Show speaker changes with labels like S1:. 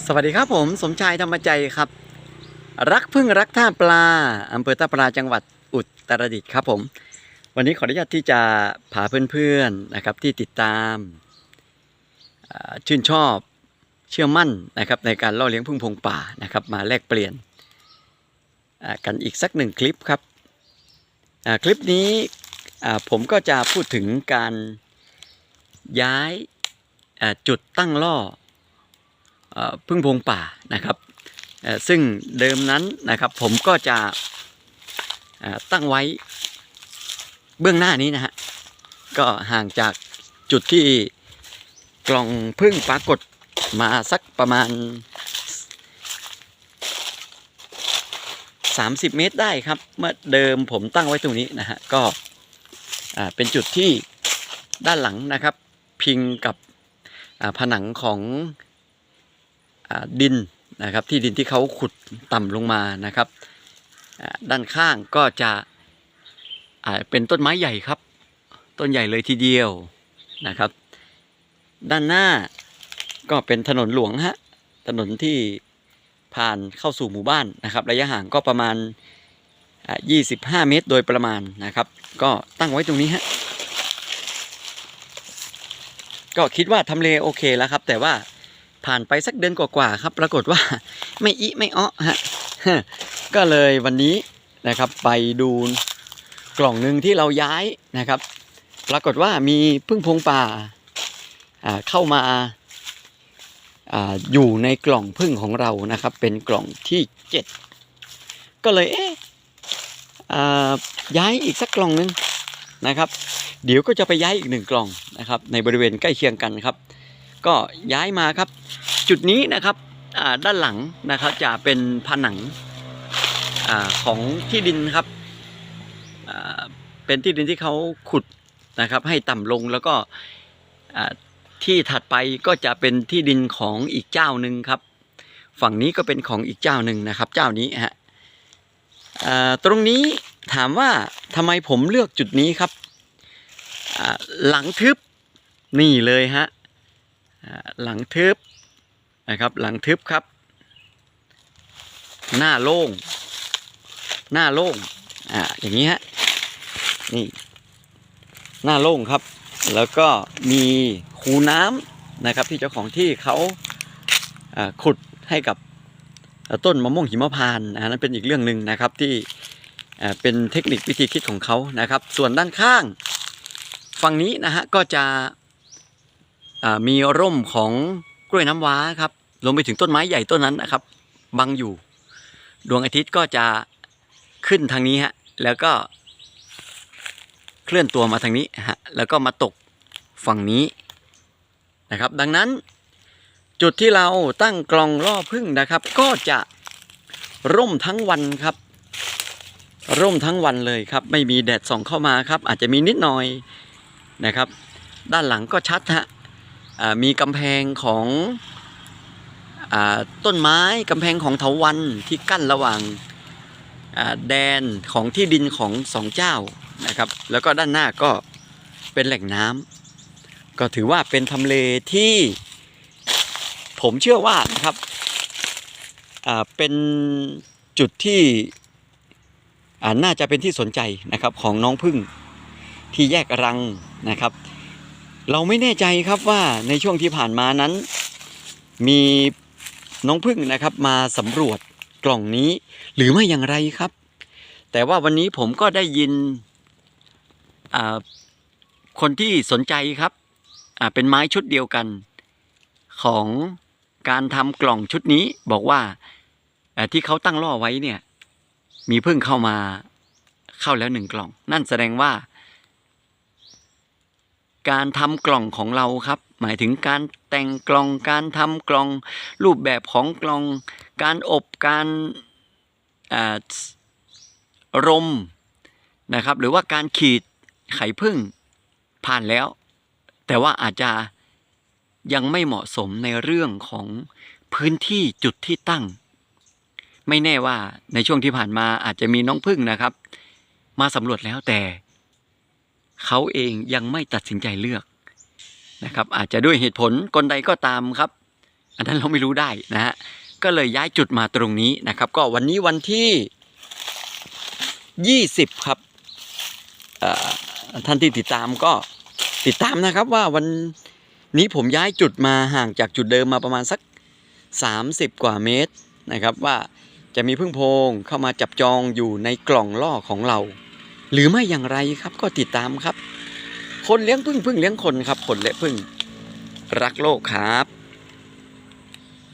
S1: สวัสดีครับผมสมชายธรรมใจครับ รักพึ่งรักท่าปลาอำเภอท่าปลาจังหวัดอุตรดิตถ์ครับผม วันนี้ขออนุญาตที่จะพาเพื่อนๆนะครับที่ติดตามชื่นชอบเชื่อมั่นนะครับในการล่อเลี้ยงพึ่งพงป่านะครับมาแลกเปลี่ยนกันอีกสักหนึ่งคลิปครับคลิปนี้ผมก็จะพูดถึงการย้ายจุดตั้งล่อ พึ่งพงป่านะครับ ซึ่งเดิมนั้นนะครับผมก็จะตั้งไว้เบื้องหน้านี้นะฮะก็ห่างจากจุดที่กล่องพึ่งปรากฏมาสักประมาณ 30 เมตรได้ครับ เมื่อเดิมผมตั้งไว้ตรงนี้นะฮะก็เป็นจุดที่ด้านหลังนะครับ พิงกับผนังของ ดินนะครับที่ดินที่เขาขุดต่ำลงมานะครับ ด้านข้างก็จะเป็นต้นไม้ใหญ่ครับ ต้นใหญ่เลยทีเดียวนะครับ ด้านหน้าก็เป็นถนนหลวงฮะถนนที่ผ่านเข้าสู่หมู่บ้านนะครับ ระยะห่างก็ประมาณอ่า25 เมตรโดยประมาณนะครับ ก็ตั้งไว้ตรงนี้ฮะก็คิดว่าทำเลโอเคแล้วครับ แต่ว่า ผ่านไปสักเดือนกว่าๆครับ ปรากฏว่าไม่อิไม่อ้อฮะก็เลยวันนี้นะครับไปดูกล่องหนึ่งที่เราย้ายนะครับ ปรากฏว่ามีพึ่งพงป่าเข้ามาออยู่ในกล่องพึ่งของเรานะครับ เป็นกล่องที่เจ็ดก็เลยเอ๊ะย้ายอีกสักกล่องหนึ่งนะครับ เดี๋ยวก็จะไปย้ายอีกหนึ่งกล่องนะครับ ในบริเวณใกล้เคียงกันครับ ก็ย้ายมาครับ จุดนี้นะครับด้านหลังนะครับจะเป็นผนังอของที่ดินครับเป็นที่ดินที่เขาขุดนะครับ ให้ต่ำลงแล้วก็ที่ถัดไปก็จะเป็นที่ดินของอีกเจ้าหนึ่งครับ ฝั่งนี้ก็เป็นของอีกเจ้าหนึ่งนะครับ เจ้านี้ฮะตรงนี้ถามว่าทำไมผมเลือกจุดนี้ครับหลังทึบนี่เลยฮะ หลังทึบนะครับ หลังทึบครับ หน้าโล่ง หน้าโล่งอ่าอย่างนี้ฮะนี่หน้าโล่งครับ แล้วก็มีคูน้ำนะครับ ที่เจ้าของที่เขาขุดให้กับต้นมะม่วงหิมพานต์นะนั่นเป็นอีกเรื่องหนึ่งนะครับที่เป็นเทคนิควิธีคิดของเขานะครับ ส่วนด้านข้างฝั่งนี้นะฮะก็จะ มีร่มของกล้วยน้ำว้าครับรวมไปถึงต้นไม้ใหญ่ต้นนั้นนะครับ บังอยู่ ดวงอาทิตย์ก็จะขึ้นทางนี้ฮะแล้วก็เคลื่อนตัวมาทางนี้ฮะแล้วก็มาตกฝั่งนี้นะครับ ดังนั้นจุดที่เราตั้งกลองล่อพึ่งนะครับ ก็จะร่มทั้งวันครับ ร่มทั้งวันเลยครับ ไม่มีแดดส่องเข้ามาครับ อาจจะมีนิดหน่อยนะครับ ด้านหลังก็ชัดฮะ มีกำแพงของอต้นไม้กำแพงของเถาวันที่กั้นระหว่างแดนของที่ดินของสองเจ้านะครับ แล้วก็ด้านหน้าก็เป็นแหล่งน้ำก็ถือว่าเป็นทำเลที่ผมเชื่อว่านะครับเป็นจุดที่น่าจะเป็นที่สนใจนะครับของน้องพึ่งที่แยกรังนะครับ เราไม่แน่ใจครับว่าในช่วงที่ผ่านมานั้น มีน้องพึ่งนะครับมาสำรวจกล่องนี้ หรือไม่อย่างไรครับ แต่ว่าวันนี้ผมก็ได้ยินคนที่สนใจครับเป็นไม้ชุดเดียวกันของการทำกล่องชุดนี้บอกว่าที่เขาตั้งล่อไว้เนี่ยมีพึ่งเข้ามาเข้าแล้วหนึ่งกล่อง นั่นแสดงว่า การทำกล่องของเราครับ หมายถึงการแต่งกล่องการทำกล่อง รูปแบบของกล่อง การอบการรมนะครับ หรือว่าการขีดไข่พึ่งผ่านแล้ว แต่ว่าอาจจะยังไม่เหมาะสมในเรื่องของพื้นที่จุดที่ตั้ง ไม่แน่ว่าในช่วงที่ผ่านมาอาจจะมีน้องพึ่งนะครับ มาสำรวจแล้วแต่ เขาเองยังไม่ตัดสินใจเลือกนะครับ อาจจะด้วยเหตุผลกลใดก็ตามครับ อันนั้นเราไม่รู้ได้นะฮะก็เลยย้ายจุดมาตรงนี้นะครับ ก็วันนี้วันที่ 20 ครับท่านที่ติดตามก็ติดตามนะครับว่าวันนี้ผมย้ายจุดมาห่างจากจุดเดิมมาประมาณสัก 30 กว่าเมตรนะครับว่าจะมีพึ่งโพงเข้ามาจับจองอยู่ในกล่องล่อของเรา หรือไม่อย่างไรครับก็ติดตามครับ คนเลี้ยงพึ่งพึ่งเลี้ยงคนครับ คนและพึ่งรักโลกครับ